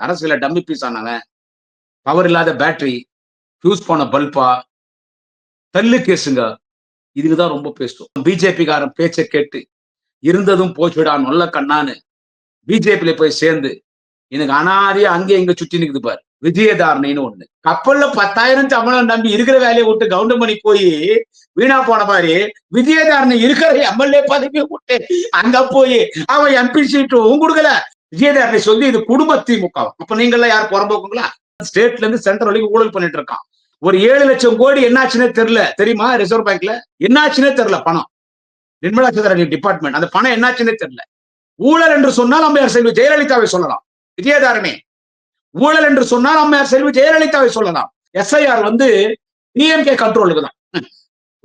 அரசியல dummy piece ஆனவன் power இல்லாத பேட்டரி ஃபியூஸ் போன பல்பா தள்ளு கேசுங்க இதுக்குதான் ரொம்ப பேசும் பிஜேபிக்காரன் பேச்சை கேட்டு இருந்ததும் போச்சுடா நல்ல கண்ணான்னு. பிஜேபியில போய் சேர்ந்து எனக்கு அனாதையா அங்கே இங்க சுத்தி நிக்குது பாரு. விஜயதாரணைன்னு ஒண்ணு. கப்பல்ல பத்தாயிரம் சம்பளம் நம்பி இருக்கிற வேலையை விட்டு கவுண்டமணி போய் வீணா போன மாதிரி விஜயதாரணை இருக்கிற எம்எல்ஏ பதவியை விட்டு அங்க போய் அவன் எம்பி சீட்டும் கொடுக்கல. விஜயதாரணை சொல்லி இது குடும்ப திமுக. அப்ப நீங்க யார் புறம்போக்குங்களா ஸ்டேட்ல இருந்து சென்ட்ரல் வரைக்கும் ஊழல் பண்ணிட்டு இருக்கான். ஒரு ஏழு லட்சம் கோடி என்னாச்சுன்னே தெரியல. தெரியுமா? ரிசர்வ் பேங்க்ல? என்னாச்சுன்னே தெரியல பணம். நிர்மலா சீதாராமன் டிபார்ட்மெண்ட் அந்த பணம் என்னாச்சுன்னே தெரியல. ஊழல் என்று சொன்னால் அம்மையார் செல்வி ஜெயலலிதாவை சொல்லலாம். விஜயதாரணி. ஊழல் என்று சொன்னால் அம்மையார் செல்வி ஜெயலலிதாவை சொல்லலாம். எஸ்ஐஆர் வந்து டிஎம்கே கண்ட்ரோலுக்கு தான்.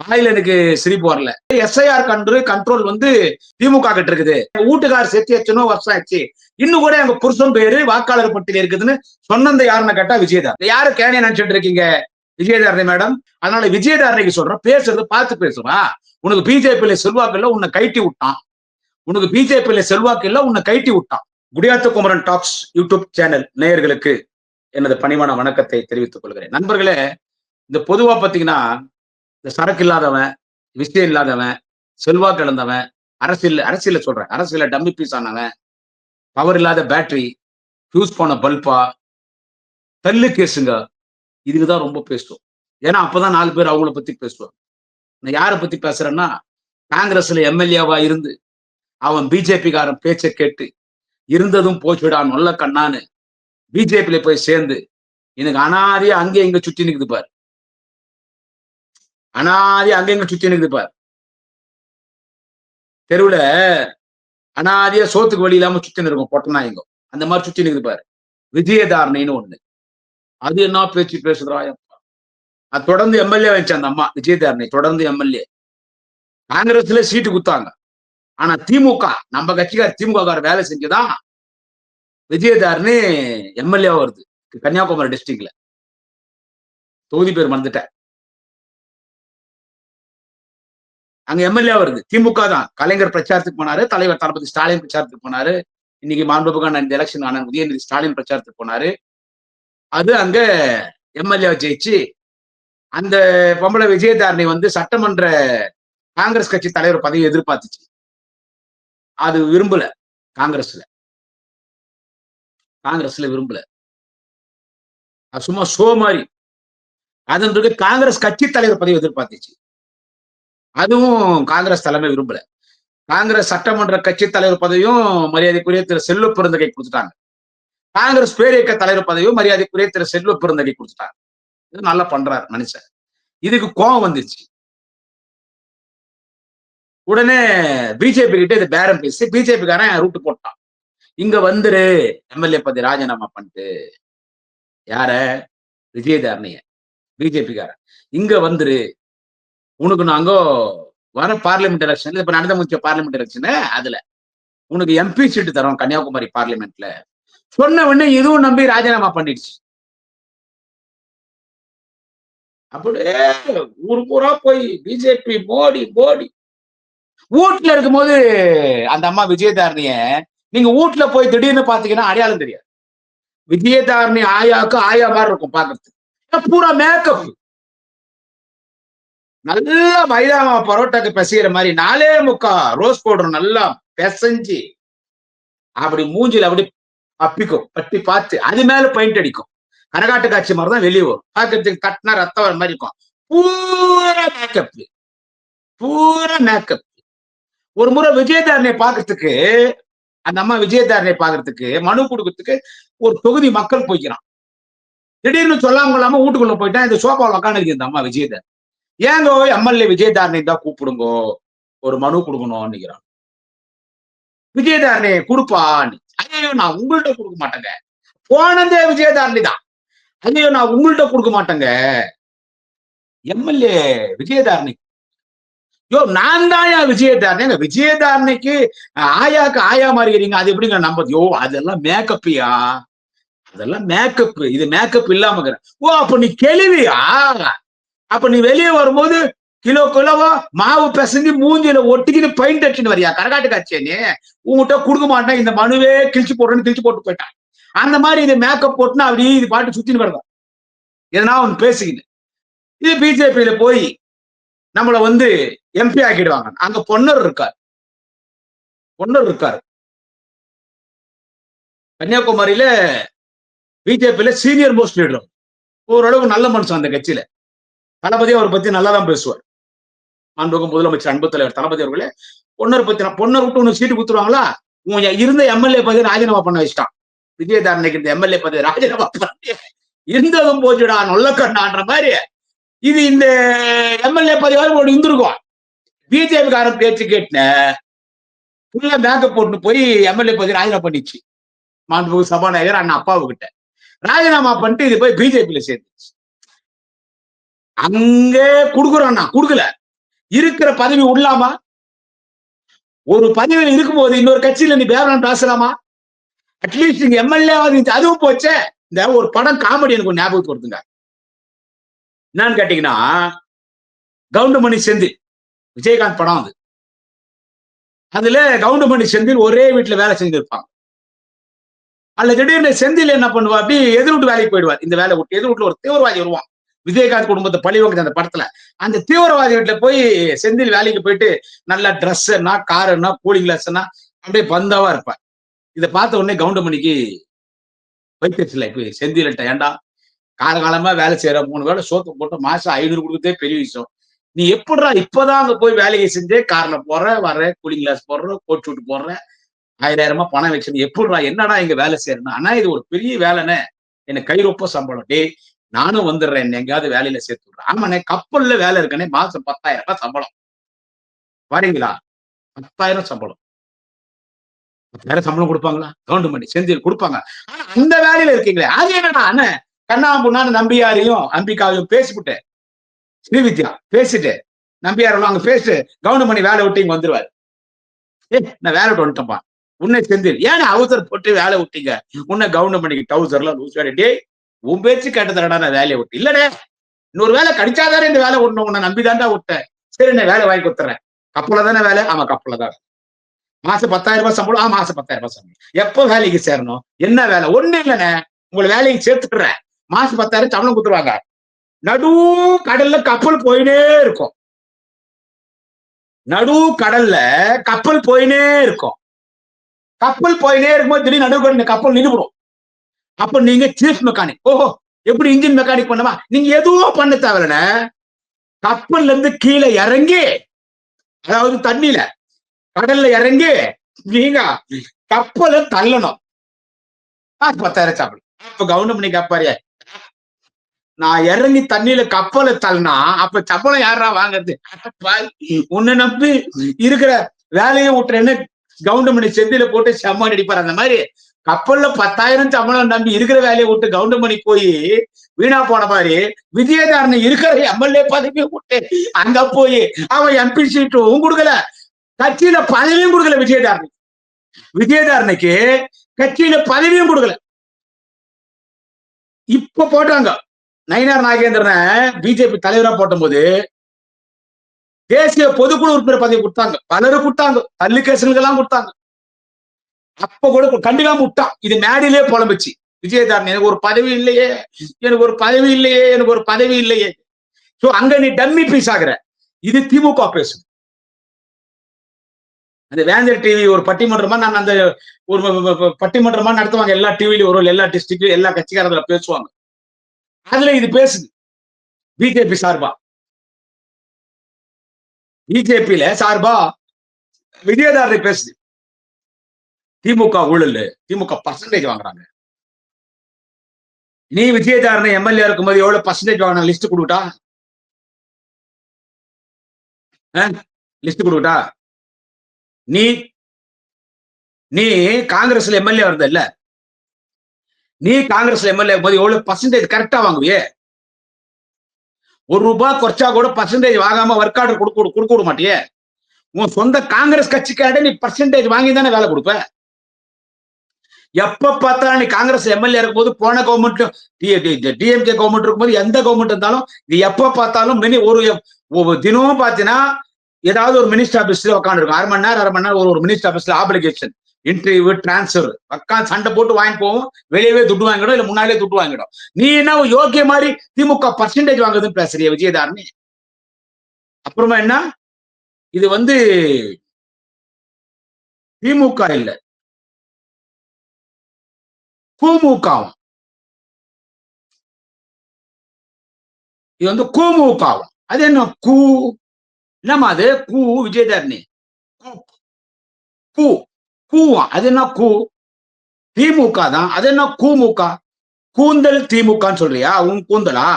வாயில எனக்கு சிரிப்பு வரல. எஸ்ஐஆர் கண்ட்ரு கண்ட்ரோல் வந்து திமுக கிட்ட இருக்குது. வீட்டுக்கார் செத்தி எத்தனோ வருஷம் ஆச்சு. இன்னும் கூட எங்க புருஷன் பேரு வாக்காளர் பட்டியல் இருக்குதுன்னு சொன்னந்த யாருன்னு கேட்டா விஜயதார் யாரு கேனே நினைச்சிட்டு இருக்கீங்க? விஜயதாரணி மேடம். அதனால விஜயதாரணிக்கு சொல்றேன் பேசுறது பார்த்து பேசுவா உனக்கு பிஜேபியில செல்வாக்கு இல்ல உன்னை கைட்டி விட்டான். உனக்கு பிஜேபியில செல்வாக்கு இல்ல உன்னை கைட்டி விட்டான். Gudiyatham Kumaran talks YouTube channel நேயர்களுக்கு எனது பணிவான வணக்கத்தை தெரிவித்துக் கொள்கிறேன். நண்பர்களே இந்த பொதுவா பாத்தீங்கன்னா இந்த சரக்கு இல்லாதவன் விஷயம் இல்லாதவன் செல்வாக்கு இழந்தவன் அரசியல் அரசியல சொல்றேன் அரசியல டம்மி பீஸ் ஆனவன் பவர் இல்லாத பேட்டரி யூஸ் போன பல்பா தள்ளு கேசுங்க இதுக்குதான் ரொம்ப பேசுவோம். ஏன்னா அப்பதான் நாலு பேர் அவங்கள பத்தி பேசுவாங்க. நான் யாரை பத்தி பேசுறேன்னா காங்கிரஸ்ல எம்எல்ஏவா இருந்து அவன் பிஜேபிக்காரன் பேச்சை கேட்டு இருந்ததும் போச்சுடான் நல்ல கண்ணான்னு பிஜேபியில போய் சேர்ந்து எனக்கு அனாதையா அங்கே இங்க சுத்தி நிற்குது பாரு. அனாதியா அங்கங்க சுத்தி நிக்குது பாரு. தெருவுல அனாதியா சோத்துக்கு வழி இல்லாம சுத்தி இருக்கும் பொட்டநாயங்க அந்த மாதிரி சுத்தி நிக்குது பாரு. விஜயதாரணைன்னு ஒண்ணு. அது என்ன பேச்சு பேசுறா அது தொடர்ந்து எம்எல்ஏ வச்சு அந்த அம்மா விஜயதாரணை. தொடர்ந்து எம்எல்ஏ காங்கிரஸ்ல சீட்டு குத்தாங்க. ஆனா திமுக நம்ம கட்சிக்கார திமுக வேலை செஞ்சுதான் விஜயதாரணி எம்எல்ஏ வருது. கன்னியாகுமரி டிஸ்ட்ரிக்ட்ல தொகுதி பேர் மறந்துட்டேன். அங்க எம்எல்ஏ வருது. திமுக தான். கலைஞர் பிரச்சாரத்துக்கு போனாரு தலைவர் தளபதி ஸ்டாலின் பிரச்சாரத்துக்கு போனாரு. இன்னைக்கு மாண்புகான இந்த எலெக்ஷன் ஆன உதயநிதி ஸ்டாலின் பிரச்சாரத்துக்கு போனாரு. அது அங்க எம்எல்ஏ ஜெயிச்சு அந்த பொம்பளை விஜயதாரணி வந்து சட்டமன்ற காங்கிரஸ் கட்சி தலைவர் பதவி எதிர்பார்த்துச்சு. அது விரும்பல காங்கிரஸ்ல. காங்கிரஸ்ல விரும்பல. அது சும்மா ஷோ மாதிரி. அதன் பிறகு காங்கிரஸ் கட்சி தலைவர் பதவி எதிர்பார்த்துச்சு. அதுவும் காங்கிரஸ் தலைமை விரும்பல. காங்கிரஸ் சட்டமன்ற கட்சி தலைவர் பதவியும் மரியாதைக்குரிய திரு செல்லு பெருந்தகை கொடுத்துட்டாங்க. காங்கிரஸ் பேரியக்க தலைவர் பதவியும் மரியாதைக்குரிய திரு செல்லு பெருந்தகை கொடுத்துட்டாங்க. இது நல்லா பண்றாரு மனுஷன். இதுக்கு கோபம் வந்துருச்சு. உடனே பிஜேபி கிட்ட இது பேரம் பேசி பிஜேபிக்காரன் ரூட்டு போட்டான். இங்க வந்துரு எம்எல்ஏ பதவி ராஜினாமா பண்ணிட்டு. யார? விஜயதாரணிய பிஜேபிக்காரன். இங்க வந்துரு உனக்கு நாங்கோ வர பார்லிமெண்ட் எலெக்ஷன் இப்ப நடந்த முடிச்ச பார்லிமெண்ட் எலெக்ஷனு அதுல. உனக்கு எம்பி சீட்டு தரோம் கன்னியாகுமரி பார்லிமெண்ட்ல சொன்ன உடனே இதுவும் நம்பி ராஜினாமா பண்ணிடுச்சு. அப்படியே ஊர் பூரா போய் பிஜேபி மோடி மோடி. வீட்டுல இருக்கும்போது அந்த அம்மா விஜயதாரணிய நீங்க வீட்டுல போய் திடீர்னு பாத்தீங்கன்னா அடையாளம் தெரியாது. விஜயதாரணி ஆயாவுக்கு ஆயா மாதிரி இருக்கும் பாக்குறதுக்கு பூரா மேக்கப் நல்லா மைதா பரோட்டாக்கு பிசைகிற மாதிரி நாலே முக்கா ரோஸ் பவுடர் நல்லா பிசைஞ்சு அப்படி மூஞ்சில அப்படி அப்பிக்கும். பட்டி பார்த்து அது மேல பெயிண்ட் அடிக்கும். கரகாட்டு காட்சி மாதிரி தான் வெளியே வரும். பார்க்கறதுக்கு கட்டினா ரத்தம் வர மாதிரி இருக்கும். பூரா மேக்கப் பூரா மேக்கப் ஒரு முறை விஜயதாரனை பாக்குறதுக்கு அந்த அம்மா விஜயதாரனை பாக்குறதுக்கு மனு கொடுக்கறதுக்கு ஒரு தொகுதி மக்கள் போய்க்கிறான். திடீர்னு சொல்லாம கொள்ளாம வீட்டுக்குள்ள போயிட்டா இந்த சோபாவில் உட்காந்து இந்த அம்மா விஜயதார். ஏங்கோ எம்எல்ஏ விஜயதாரணி தான் கூப்பிடுங்கோ. ஒரு மனு கொடுக்கணும்னுங்கிறான் விஜயதாரணி கொடுப்பான்னு ஐயோ நான் உங்கள்கிட்ட கொடுக்க மாட்டேங்க. போனதே விஜயதாரணி தான். ஐயோ நான் உங்கள்கிட்ட கொடுக்க மாட்டேங்க. எம்எல்ஏ விஜயதாரணி. யோ நான் தான் விஜயதாரணி? விஜயதாரணிக்கு ஆயாக்கு ஆயா மாறிக்கிறீங்க அது எப்படிங்க நம்பது யோ அதெல்லாம் மேக்கப்பியா அதெல்லாம் மேக்கப் இது மேக்கப் இல்லாம ஓ அப்ப நீ கேள்வியா? அப்ப நீ வெளியே வரும்போது கிலோ கிலோவா மாவு பிசைஞ்சு மூஞ்சில ஒட்டிக்கிட்டு பெயிண்ட் அடிச்சுட்டு வரியா? கரகாட்டு காட்சியே உங்ககிட்ட கொடுக்க மாட்டேன் இந்த மனுவே கிழிச்சு போடுறேன்னு கிழிச்சு போட்டு போயிட்டான். அந்த மாதிரி இது மேக்கப் போட்டுனா அப்படியே இது பாட்டு சுத்தின்னு கிடக்கும். எதனா அவன் பேசிக்கிட்டு இது பிஜேபியில போய் நம்மளை வந்து எம்பி ஆக்கிடுவாங்க. அங்க பொன்னர் இருக்கார். பொன்னர் இருக்கார். கன்னியாகுமரியில பிஜேபியில சீனியர் மோஸ்ட் லீடர் ஓரளவுக்கு நல்ல மனுஷன் அந்த கட்சியில. தளபதி அவரை பத்தி நல்லா தான் பேசுவார். மாண்புக்கும் முதலமைச்சர் அன்பு தலைவர் தளபதி அவர்களே பொன்னர் பத்தி பொன்னர் விட்டு உனக்கு சீட்டு கொடுத்துருவாங்களா? உங்க இருந்த எம்எல்ஏ பதவி ராஜினாமா பண்ண வச்சிட்டான். விஜயதாரனுக்கு இந்த எம்எல்ஏ பதவி ராஜினாமா பண்ணி இருந்ததும் போச்சுடா நொல்லக்கண்ணான்ற மாதிரி. இது இந்த எம்எல்ஏ பதவியாவது போட்டு இருந்திருக்கும். பிஜேபி காரன் பேச்சு கேட்டுன ஃபுல்லா மேக்கப் போட்டு போய் எம்எல்ஏ பதவி ராஜினாமா பண்ணிச்சு. மாண்புமிகு சபாநாயகர் அண்ணன் அப்பாவுக்கிட்ட. ராஜினாமா பண்ணிட்டு இது போய் பிஜேபியில சேர்ந்துச்சு. அங்க கொடுக்குறோம்னா கொடுக்கல. இருக்கிற பதவி உள்ளாமா? ஒரு பதவியில் இருக்கும்போது இன்னொரு கட்சியில நீ பேரம் பேசலாமா? அட்லீஸ்ட் நீங்க எம்எல்ஏ அதுவும் போச்சே. இந்த ஒரு படம் காமெடி எனக்கு ஒரு ஞாபகத்துக்கு வருதுங்க. என்னன்னு கேட்டீங்கன்னா கவுண்டமணி செந்தில் விஜயகாந்த் படம் அது. அதுல கவுண்டமணி செந்தில் ஒரே வீட்டுல வேலை செஞ்சிருப்பாங்க. அல்ல திடீர்னு செந்தில் என்ன பண்ணுவா? அப்படி எதிர்விட்டு வேலைக்கு போயிடுவார். இந்த வேலை விட்டு எதிர்விட்டு ஒரு தீவிரவாதி வருவான். விஜயகாந்த் குடும்பத்தை பழிவாங்க அந்த படத்துல அந்த தீவிரவாதி வீட்டுல போய் செந்தில் வேலைக்கு போயிட்டு நல்ல ட்ரெஸ்ஸுன்னா என்ன கார் என்ன கூலிங் கிளாஸ்னா அப்படியே பந்தாவா இருப்பார். இதை பார்த்த உடனே கவுண்டமணிக்கு வைத்தியத்தில் இப்ப செந்தில்ட்ட ஏண்டா? காலகாலமா வேலை செய்யற மூணு வேலை சோத்து போட்டு மாசம் ஐநூறு கொடுத்தே பெரிய விஷயம். நீ எப்படா இப்பதான் அங்க போய் வேலையை செஞ்சே கார்ல போற வர்ற கூலிங் கிளாஸ் போடுற கோட் சூட் போடுற ஆயிரமா பணம் வச்சு எப்படா என்னடா இங்க வேலை செய்யறேன்னா ஆனா இது ஒரு பெரிய வேலைன்னு எனக்கு கை ரொப்ப சம்பளம். டேய் நானும் வந்துடுறேன் எங்கேயாவது வேலையில சேர்த்து விடுறேன் ஆமாண்ணே கப்பல்ல வேலை இருக்கனே மாசம் பத்தாயிரம் ரூபாய் சம்பளம். வரீங்களா? பத்தாயிரம் சம்பளம். பத்தாயிரம் சம்பளம் கொடுப்பாங்களா? கவுண்டமணி செந்தில் கொடுப்பாங்க. ஆனா அந்த வேலையில இருக்கீங்களே அது என்னடா அண்ணன் கண்ணாம்புண்ணான்னு நம்பியாரையும் அம்பிகாவையும் பேசிவிட்டேன். ஸ்ரீவித்யா பேசிட்டு நம்பியாரெல்லாம் அங்க பேசிட்டு கவுண்டமணி வேலை விட்டு இங்க வந்துருவாரு. ஏ நான் வேலை விட்டு வந்துட்டேன்ப்பா. உன்னை செந்தில் ஏன் அவசர் போட்டு வேலை விட்டீங்க? உன்னை கவுண்டமணிக்கு டவுசர்லாம் லூஸ் வேலை டே உன் பேச்சு கேட்டதடா நான் வேலையை விட்டு இல்லடே இன்னொரு வேலை கிடைச்சாதானே இந்த வேலை விடணும் உன்னை நம்பிதான்டா விட்டேன் சரி நான் வேலை வாங்கி கொடுத்துறேன். கப்பல தானே வேலை? ஆமா கப்பல தான் மாசம் பத்தாயிரம் ரூபாய் சம்பளம். ஆ மாசம் பத்தாயிரம் ரூபாய் சம்பளம். எப்போ வேலைக்கு சேரணும்? என்ன வேலை? ஒண்ணு இல்லைண்ணே. உங்களை வேலைக்கு சேர்த்துட்டுறேன் மாசம் பத்தாயிரம் சம்பளம் கொடுத்துருவாங்க. நடு கடல்ல கப்பல் போயினே இருக்கும். நடு கடல்ல கப்பல் போயினே இருக்கும். கப்பல் போயினே இருக்கும்போது திடீர்னு நடுவு இந்த கப்பல் நின்றுடும் அப்ப நீங்க சீஃப் மெக்கானிக் ஓஹோ எப்படி இன்ஜின் மெக்கானிக் பண்ணவா நீங்க எதுவும் பண்ண தேவையில்ல கப்பல்ல இருந்து கீழே இறங்கி அதாவது தண்ணியில கடல்ல இறங்கி நீங்க கப்பலை தள்ளணும். பத்தாயிரம் சாப்பிடு. அப்ப கவனம் பண்ணி கப்பாரியா நான் இறங்கி தண்ணியில கப்பலை தள்ளினா அப்ப சம்பளம் யாரா வாங்குறது? உன்னை நம்பி இருக்கிற வேலையை விட்டுறேன்னு கவுண்டமணி செந்தில போட்டு செம்மாடி அடிப்பார் அந்த மாதிரி. கப்பல்ல பத்தாயிரம் சம்பளம் நம்பி இருக்கிற வேலையை விட்டு கவுண்டமணி போய் வீணா போன மாதிரி விஜயதாரனை இருக்கிற எம்எல்ஏ பதவியை விட்டு அங்க போய் அவன் எம்பி சீட்டும் கொடுக்கல. கட்சியில பதவியும் கொடுக்கல விஜயதாரனுக்கு விஜயதாரனுக்கு கட்சியில பதவியும் கொடுக்கல. இப்ப போட்டாங்க. நயினார் நாகேந்திரனை பிஜேபி தலைவரா போட்டும்போது தேசிய பொதுக்குழு உறுப்பினர் பதவி கொடுத்தாங்க. பலரும் கொடுத்தாங்க. தள்ளு கேசுகளுக்கெல்லாம் கொடுத்தாங்க. அப்ப கூட கண்டுக்காம விட்டான் இது மேடையிலே புலம்புச்சு. விஜயதாரன் எனக்கு ஒரு பதவி இல்லையே. எனக்கு ஒரு பதவி இல்லையே. எனக்கு ஒரு பதவி இல்லையே. சோ அங்க நீ டம்மி பீஸ் ஆகுற. இது திமுக பேசுது அந்த வேந்தர் டிவி ஒரு பட்டிமன்றமா நான் அந்த ஒரு பட்டிமன்றமா நடத்துவாங்க. எல்லா டிவிலையும் ஒரு எல்லா டிஸ்ட்ரிக்ட்லயும் எல்லா கட்சிக்காரங்கள பேசுவாங்க. அதுல இது பேசுது. பிஜேபி சார்பா. பிஜேபியில சார்பா விஜயதாரரை பேசுது. திமுக ஊழல். திமுக பர்சன்டேஜ் வாங்குறாங்க. நீ விஜயதாரனை எம்எல்ஏ இருக்கும்போது எவ்வளவு பர்சன்டேஜ் வாங்கின? லிஸ்ட் கொடுக்கட்டா? லிஸ்ட் கொடுக்கட்டா? நீ நீ காங்கிரஸ்ல எம்எல்ஏ வருது இல்ல நீ காங்கிரஸ்ல எம்எல்ஏ போது எவ்வளவு பர்சன்டேஜ் கரெக்டா வாங்குவியே? ஒரு ரூபாய் குறைச்சா கூட பர்சன்டேஜ் வாங்காம ஒர்க் ஆர்டர் கொடுக்க கொடுக்க விட மாட்டியே? உன் சொந்த காங்கிரஸ் கட்சிக்காட நீ பர்சன்டேஜ் வாங்கி தானே வேலை கொடுப்ப? எப்ப பார்த்தாலும் நீ காங்கிரஸ் எம்எல்ஏ இருக்கும்போது போன கவர்மெண்ட் டிஎம்கே கவர்மெண்ட் இருக்கும்போது எந்த கவர்மெண்ட் இருந்தாலும் இது எப்ப பார்த்தாலும் மினி ஒரு தினமும் பாத்தீங்கன்னா ஏதாவது ஒரு மினிஸ்டர் ஆபீஸ்ல உட்காந்துருக்கும் அரை மணி நேரம் அரை மணி நேரம் ஒரு ஒரு மினிஸ்டர் ஆபீஸ்ல ஆப்ளிகேஷன் இன்டர்வியூ டிரான்ஸ்ஃபர் உட்காந்து சண்டை போட்டு வாங்கி போவோம். வெளியவே துட்டு வாங்கிடும் இல்ல முன்னாலே துட்டு வாங்கிடும். நீ என்ன யோகிய மாதிரி திமுக பர்சன்டேஜ் வாங்குதுன்னு பேசுறிய விஜயதாரணி? அப்புறமா என்ன? இது வந்து திமுக இல்ல. கூமுகாவும். இது வந்து கூமுகாவும். அது என்ன? கூ. என்னம்மா அது? கூ விஜயதரணி. கூ. கூவா. அது என்ன கூ? திமுக தான். அது என்ன கூமுக? கூந்தல் திமுகன்னு சொல்றியா? உன் கூந்தலா?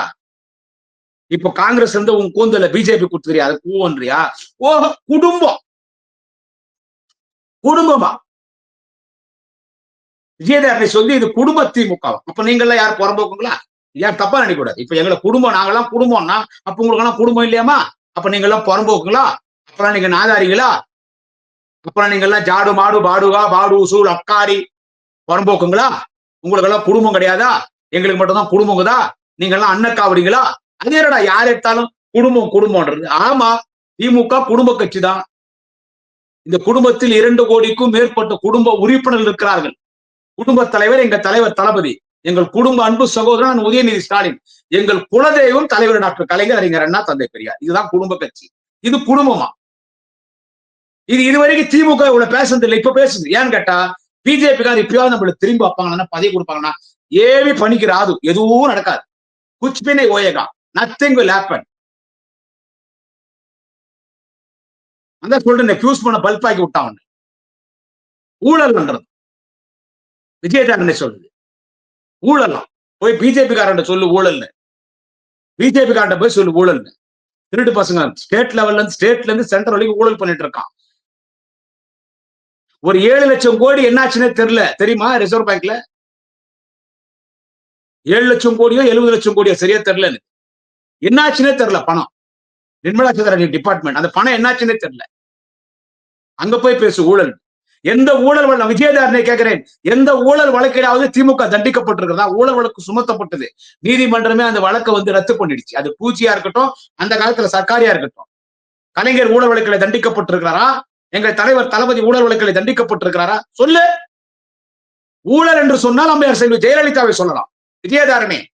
இப்போ காங்கிரஸ் வந்து உன் கூந்தல பிஜேபி கொடுத்துறியா அது கூவன்றியா ஓ குடும்பம். குடும்பமா? விஜயதரனை சொல்லி இது குடும்ப திமுக. அப்ப நீங்க யார் புறம்போக்குங்களா யார் தப்பா நினைக்கூடாது. இப்ப எங்களை குடும்பம் நாங்கெல்லாம் குடும்பம்னா அப்ப உங்களுக்கு எல்லாம் குடும்பம் இல்லையாமா அப்ப நீங்க எல்லாம் புறம்போக்குங்களா அப்புறம் நீங்க நாதாரிகளா அப்புறம் நீங்க எல்லாம் ஜாடு மாடு பாடுகா பாடு சூழ் அக்காரி புறம்போக்குங்களா உங்களுக்கு எல்லாம் குடும்பம் கிடையாதா? எங்களுக்கு மட்டும்தான் குடும்பங்குதா நீங்க எல்லாம் அன்னக்காவடிங்களா அது என்னடா யார் எடுத்தாலும் குடும்பம் குடும்பம்ன்றது? ஆமா திமுக குடும்ப கட்சி தான் இந்த குடும்பத்தில் இரண்டு கோடிக்கும் மேற்பட்ட குடும்ப உறுப்பினர்கள் இருக்கிறார்கள். குடும்ப தலைவர் எங்க தலைவர் தளபதி எங்கள் குடும்ப அன்பு சகோதரன் உதயநிதி ஸ்டாலின் எங்கள் குலதெய்வம் தலைவர் டாக்டர் கலைஞர் அறிஞர் அண்ணா தந்தை பெரியார். இதுதான் குடும்ப கட்சி. இது குடும்பமா? இது இதுவரைக்கும் திமுக இவ்வளவு பேசுறது இல்லை இப்ப பேசுது. ஏன்னு கேட்டா பிஜேபிக்கார் இப்பயாவது நம்மளுக்கு திரும்பி வைப்பாங்கன்னா பதவி கொடுப்பாங்கன்னா ஏவி பண்ணிக்கிற ஆது எதுவும் நடக்காது. குச்பினை ஓயகா நத்திங் வில் ஹேப்பன் அந்த சொல்றேன் ஃபியூஸ் பண்ண பல்ப் ஆக்கி விட்டான் ஊழல் பண்றது. விஜயதாரனை சொல்லுது ஊழலாம். போய் பிஜேபி காரன் சொல்லு ஊழல்னு. பிஜேபி காரன் போய் சொல்லு ஊழல்னு. திருட்டு பசங்க ஸ்டேட் லெவல்ல இருந்து ஸ்டேட்ல இருந்து சென்ட்ரல் வரைக்கும் ஊழல் பண்ணிட்டு இருக்கான். ஒரு ஏழு லட்சம் கோடி என்னாச்சுன்னே தெரியல. தெரியுமா ரிசர்வ் பேங்க்ல ஏழு லட்சம் கோடியோ எழுபது லட்சம் கோடியோ சரியா தெரியல என்னாச்சுன்னே தெரியல பணம். நிர்மலா சீதாராமன் டிபார்ட்மெண்ட் அந்த பணம் என்னாச்சுன்னே தெரியல. அங்க போய் பேசு ஊழல். எந்த ஊழல் வழக்கு விஜயதாரனை கேட்கிறேன் எந்த ஊழல் வழக்கிலாவது திமுக தண்டிக்கப்பட்டிருக்கிறதா? ஊழல் வழக்கு சுமத்தப்பட்டது. நீதிமன்றமே அந்த வழக்கை வந்து ரத்து பண்ணிடுச்சு. அது பூச்சியா இருக்கட்டும் அந்த காலத்துல சர்க்காரியா இருக்கட்டும். கலைஞர் ஊழல் வழக்கில தண்டிக்கப்பட்டிருக்கிறாரா? எங்கள் தலைவர் தளபதி ஊழல் வழக்கில் தண்டிக்கப்பட்டிருக்கிறாரா? சொல்லு. ஊழல் என்று சொன்னால் அம்மையார் செல்வி ஜெயலலிதாவை சொல்லலாம். விஜயதாரணே.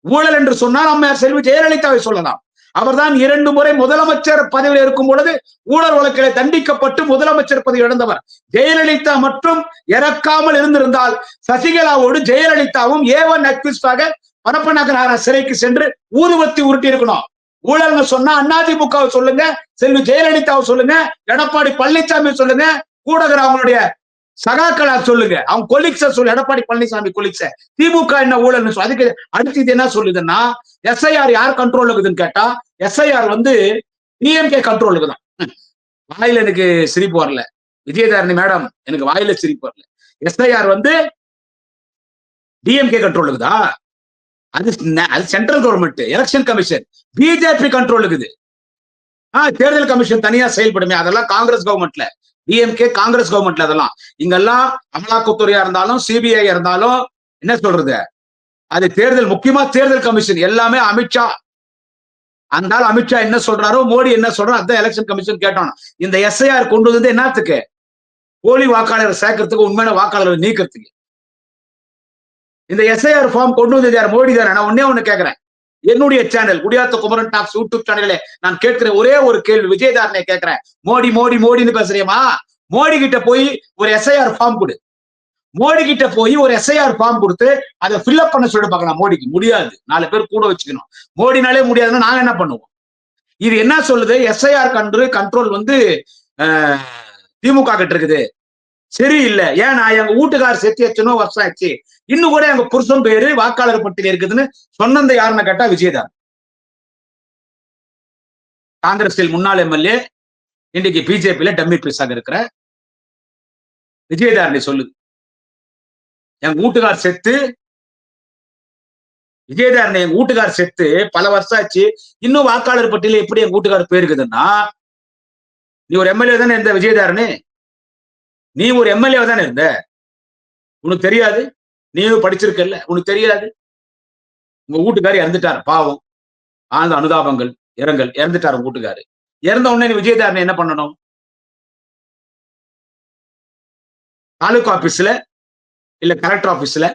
ஊழல் என்று சொன்னால் அம்மையார் செல்வி ஜெயலலிதாவை சொல்லலாம். அவர்தான் இரண்டு முறை முதலமைச்சர் பதவியில் இருக்கும் பொழுது ஊழல் வழக்கிலே தண்டிக்கப்பட்டு முதலமைச்சர் பதவி இழந்தவர். ஜெயலலிதா மற்றும் இறக்காமல் இருந்திருந்தால் சசிகலாவோடு ஜெயலலிதாவும் ஏவன் அக்விஸ்டாக பரப்பநகர சிறைக்கு சென்று ஊதுவத்தி உருட்டி இருக்கணும் ஊழல்னு சொன்னா அதிமுகவை சொல்லுங்க செல்வி ஜெயலலிதாவை சொல்லுங்க எடப்பாடி பழனிசாமி சொல்லுங்க கூடகிற அவங்களுடைய சகாக்களா சொல்லுங்க. அவங்க கொலிக்ஸ சொல்லு எடப்பாடி பழனிசாமி கொலிக்ஸ. திமுக என்ன ஊழல்னு சொல்லு அதுக்கு அடுத்து இது என்ன சொல்லுதுன்னா எஸ்ஐஆர் யார் கண்ட்ரோல் இருக்குதுன்னு கேட்டா எஸ்ஐஆர் வந்து டிஎம்கே கண்ட்ரோல் இருக்குதான் வாயில எனக்கு சிரிப்பு வரல. விஜயதாரணி மேடம் எனக்கு வாயில சிரிப்பு வரல. எஸ்ஐஆர் வந்து டிஎம்கே கண்ட்ரோல் இருக்குதா அது அது central government election commission BJP control இருக்குது ஆஹ் தேர்தல் கமிஷன் தனியா செயல்படுமே அதெல்லாம் காங்கிரஸ் கவர்மெண்ட்ல டிஎம்கே காங்கிரஸ் கவர்மெண்ட்ல அதெல்லாம். இங்கெல்லாம் அமலாக்கத்துறையா இருந்தாலும் சிபிஐ இருந்தாலும் என்ன சொல்றது? அது தேர்தல் முக்கியமா தேர்தல் கமிஷன். எல்லாமே அமித்ஷா. அந்த அமித்ஷா என்ன சொல்றாரோ மோடி என்ன சொல்றாரோ அதான் எலெக்ஷன் கமிஷன் கேட்டோம் இந்த எஸ்ஐஆர் கொண்டு வந்து என்னத்துக்கு? போலி வாக்காளர் சேர்க்கறதுக்கு உண்மையான வாக்காளர்கள் நீக்கிறதுக்கு. இந்த எஸ்ஐஆர் ஃபார்ம் கொண்டு வந்தது யார்? மோடி தானே. நான் ஒன்னே ஒண்ணு கேட்கிறேன் என்னுடைய channel Gudiyatham Kumaran talks YouTube சேனல்ல நான் கேட்கிற ஒரே ஒரு கேள்வி விஜயதாரனை கேட்கிறேன். மோடி மோடி மோடின்னு பேசுறியமா மோடி கிட்ட போய் ஒரு எஸ்ஐஆர் ஃபார்ம் கொடு. மோடி கிட்ட போய் ஒரு எஸ்ஐஆர் ஃபார்ம் கொடுத்து அதை ஃபில்அப் பண்ண சொல்லி பார்க்கலாம் மோடிக்கு. முடியாது. நாலு பேர் கூட வச்சுக்கணும். மோடினாலே முடியாதுன்னா நாங்க என்ன பண்ணுவோம்? இது என்ன சொல்லுது? எஸ்ஐஆர் கன்று கண்ட்ரோல் வந்து திமுக கிட்ட இருக்குது. இல்லை ஏன் நான் எங்க வீட்டுக்கார் செத்து எத்தனோ வருஷம் ஆச்சு. இன்னும் கூட எங்க புருஷன் பேரு வாக்காளர் பட்டியல் இருக்குதுன்னு சொன்னந்த யாருன்னு கேட்டா விஜயதார் காங்கிரஸில் முன்னாள் எம்எல்ஏ இன்னைக்கு பிஜேபியில டம்மி பீஸாக இருக்கிற விஜயதாரணி சொல்லுது என் வீட்டுக்கார் செத்து விஜயதாரணி எங்க வீட்டுக்கார் செத்து பல வருஷம் ஆச்சு. இன்னும் வாக்காளர் பட்டியல எப்படி எங்க வீட்டுக்கார் போயிருக்குதுன்னா நீ ஒரு எம்எல்ஏ தானே இருந்த விஜயதாரணி? நீ ஒரு எம்எல்ஏ தானே இருந்த? உனக்கு தெரியாது? நீயும் படிச்சிருக்கல உனக்கு தெரியாது? உங்க வீட்டுக்காரி இறந்துட்டாரு பாவம். ஆழ்ந்த அனுதாபங்கள் இரங்கல். இறந்துட்டாரு உங்க வீட்டுக்காரு. இறந்த உடனே நீ விஜயதாரணி என்ன பண்ணணும்? தாலுகா ஆபீஸ்ல இல்ல கலெக்டர் ஆபீஸ்ல?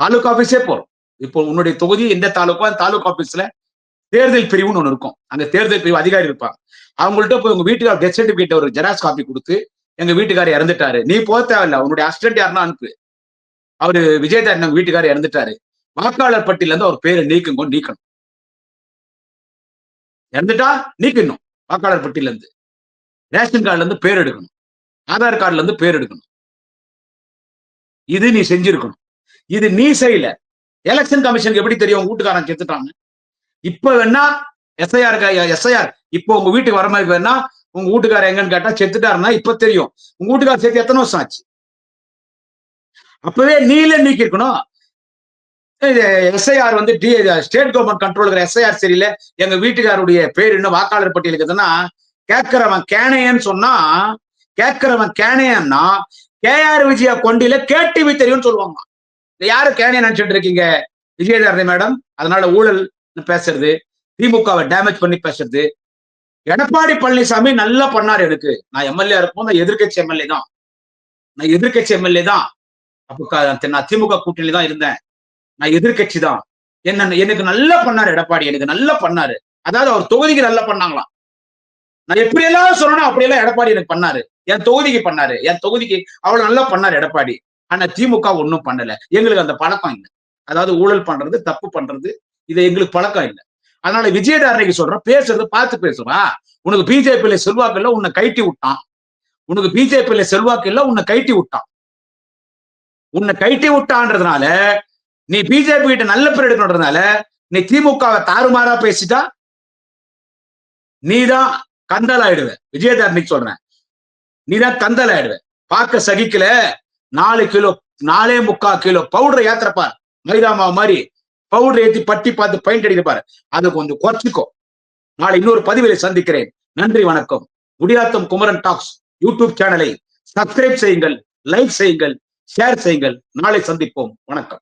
தாலுகா ஆபீஸே போறோம். இப்போ உன்னுடைய தொகுதி எந்த தாலுக்கா அந்த தாலுகா ஆபீஸ்ல தேர்தல் பிரிவுன்னு ஒன்று இருக்கும். அந்த தேர்தல் பிரிவு அதிகாரி இருப்பாங்க. அவங்கள்ட்ட போய் உங்க வீட்டுக்கார டெத் சர்டிபிகேட் ஒரு ஜெராக்ஸ் காப்பி கொடுத்து எங்க வீட்டுக்காரர் இறந்துட்டாரு. நீ போக தேவையில்ல உன்னுடைய அசிஸ்டன்ட் யாருன்னா அனுப்பு. அவரு விஜயதாரன் வீட்டுக்காரர் இறந்துட்டாரு. வாக்காளர் பட்டியல இருந்து அவர் பேரை நீக்குங்க நீக்கணும். இறந்துட்டா நீக்கணும் வாக்காளர் பட்டியல இருந்து. ரேஷன் கார்டுல இருந்து பேர் எடுக்கணும். ஆதார் கார்டுல இருந்து பேர் எடுக்கணும். இது நீ செஞ்சிருக்கணும். இது நீ செய்யல. எலெக்ஷன் கமிஷனுக்கு எப்படி தெரியும்? உங்க வீட்டுக்காரன் செத்துட்டாங்க இப்ப வேணா எஸ்ஐஆர் எஸ்ஐஆர் இப்போ உங்க வீட்டுக்கு வர மாதிரி வேணா உங்க வீட்டுக்காரர் எங்கன்னு கேட்டா செத்துட்டாருன்னா இப்ப தெரியும். உங்க வீட்டுக்காரர் சேர்த்து எத்தனை வருஷம் ஆச்சு? அப்பவே நீல நீக்கி இருக்கணும் எஸ்ஐஆர் வந்து the state government control SIR சரியில்ல எங்க வீட்டுக்காருடைய பேர் இன்னும் வாக்காளர் பட்டியல் இருக்குதுன்னா கேட்கிறவன் கேனையன்னு சொன்னா கேட்கிறவன் கேனையன்னா கேஆர் விஜயா கொண்டில கேடிவி தெரியும்னு சொல்லுவாங்க. யாரு கேனையன் நினைச்சிட்டு இருக்கீங்க? விஜயதாரணி மேடம். அதனால ஊழல் பேசுறது திமுகவை டேமேஜ் பண்ணி பேசுறது. எடப்பாடி பழனிசாமி நல்லா பண்ணார் எனக்கு. நான் எம்எல்ஏ இருக்கும் நான் எதிர்கட்சி எம்எல்ஏ தான். நான் எதிர்கட்சி எம்எல்ஏ தான். அப்போ நான் திமுக கூட்டணி தான் இருந்தேன். நான் எதிர்கட்சி தான் என்ன எனக்கு நல்லா பண்ணாரு எடப்பாடி. எனக்கு நல்லா பண்ணாரு. அதாவது அவர் தொகுதிக்கு நல்லா பண்ணாங்களாம். நான் எப்படி எல்லாம் சொல்லணும் அப்படியெல்லாம் எடப்பாடி எனக்கு பண்ணாரு. என் தொகுதிக்கு பண்ணாரு. என் தொகுதிக்கு அவ்வளவு நல்லா பண்ணாரு எடப்பாடி. ஆனா திமுக ஒன்றும் பண்ணல. எங்களுக்கு அந்த பழக்கம் இல்லை. அதாவது ஊழல் பண்றது தப்பு பண்றது இது எங்களுக்கு பழக்கம் இல்லை. அதனால விஜயதாரணைக்கு சொல்றேன். பேசுறது பார்த்து பேசுவா உனக்கு பிஜேபியில செல்வாக்கு இல்ல உன்னை கைட்டி விட்டான். உனக்கு பிஜேபியில செல்வாக்கு இல்ல உன்னை கைட்டி விட்டான். உன்னை கைட்டி விட்டான்றதுனால நீ பிஜேபி கிட்ட நல்ல பேர் எடுக்கணுன்றதுனால நீ திமுகவை தாறுமாறா பேசிட்டா நீதான் கந்தல் ஆயிடுவ விஜயதாரணிக்கு சொல்றேன். நீதான் கந்தல் ஆயிடுவ பார்க்க சகிக்கல. நாலு கிலோ நாலே முக்கா கிலோ பவுடர் ஏத்துறப்பார். மைதா மாவு மாதிரி பவுடர் ஏத்தி பட்டி பார்த்து பெயிண்ட் அடிக்கிறப்பாரு அதை கொஞ்சம் குறைச்சிக்கோ. நாளை இன்னொரு பதிவில் சந்திக்கிறேன். நன்றி வணக்கம். முடியாத்தம் குமரன் டாக்ஸ் யூடியூப் சேனலை சப்ஸ்கிரைப் செய்யுங்கள் லைக் செய்யுங்கள். ஷேர் செய்யுங்கள். நாளை சந்திப்போம். வணக்கம்.